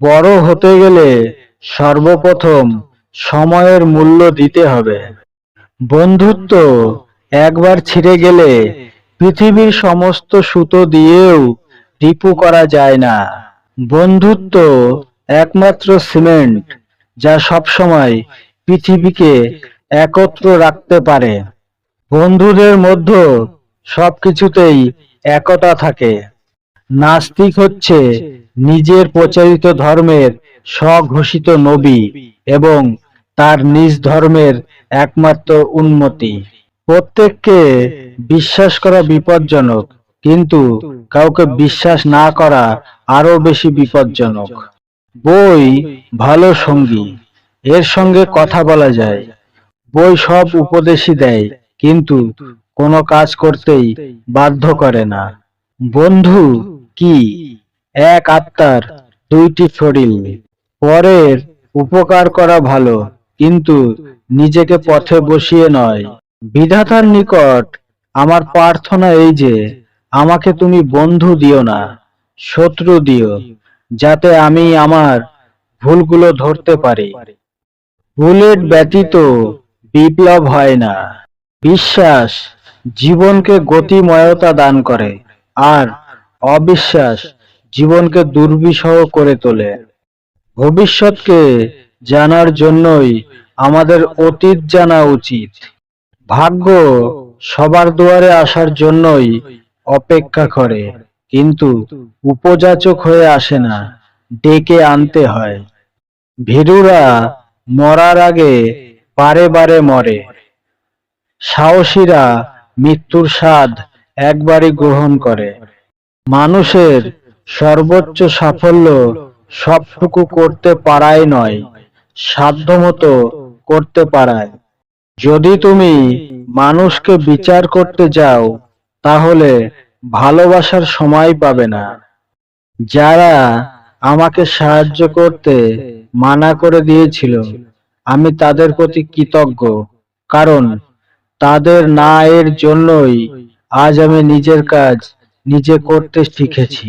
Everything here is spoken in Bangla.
বড় হতে গেলে সর্বপ্রথম সময়ের মূল্য দিতে হবে। বন্ধুত্ব একবার ছিঁড়ে গেলে পৃথিবীর সমস্ত সুতো দিয়েও রিপু করা যায় না। বন্ধুত্ব একমাত্র সিমেন্ট যা সবসময় পৃথিবীকে একত্র রাখতে পারে। বন্ধুদের মধ্যে সবকিছুতেই একতা থাকে। নাস্তিক হচ্ছে নিজের প্রচারিত ধর্মের স্বঘোষিত নবী এবং তার নিজ ধর্মের একমাত্র উন্নতি প্রত্যেককে বিশ্বাস করা বিপজ্জনক, কিন্তু কাউকে বিশ্বাস না করা আরও বেশি বিপজ্জনক। বই ভালো সঙ্গী, এর সঙ্গে কথা বলা যায়। বই সব উপদেশই দেয়, কিন্তু কোনো কাজ করতেই বাধ্য করে না। বন্ধু কি? এক আত্মার দুইটি শরীর। পরের উপকার করা ভালো, কিন্তু নিজেকে পথে বসিয়ে নয়। বিধাতার নিকট আমার প্রার্থনা এই যে, আমাকে তুমি বন্ধু দিও না, শত্রু দিও, যাতে আমি আমার ভুলগুলো ধরতে পারি। বুলেট ব্যতীত বিপ্লব হয় না। বিশ্বাস জীবনকে গতিময়তা দান করে, আর অবিশ্বাস জীবনকে দুর্বিষহ করে তোলে। ভবিষ্যৎকে জানার জন্যই আমাদের অতীত জানা উচিত। ভাগ্য সবার দুয়ারে আসার জন্যই অপেক্ষা করে, কিন্তু উপযাচক হয়ে আসে না, ডেকে আনতে হয়। ভীরুরা মরার আগে বারে বারে মরে। সাহসীরা মৃত্যুর স্বাদ একবারই গ্রহণ করে। মানুষের সর্বোচ্চ সাফল্য সবটুকু করতে পারাই নয়, সাধ্যমতো করতে পারায়। যদি তুমি মানুষকে বিচার করতে যাও, তাহলে ভালোবাসার সময় পাবে না। যারা আমাকে সাহায্য করতে মানা করে দিয়েছিল, আমি তাদের প্রতি কৃতজ্ঞ, কারণ তাদের না এর জন্যই আজ আমি নিজের কাজ নিজে করতে শিখেছি।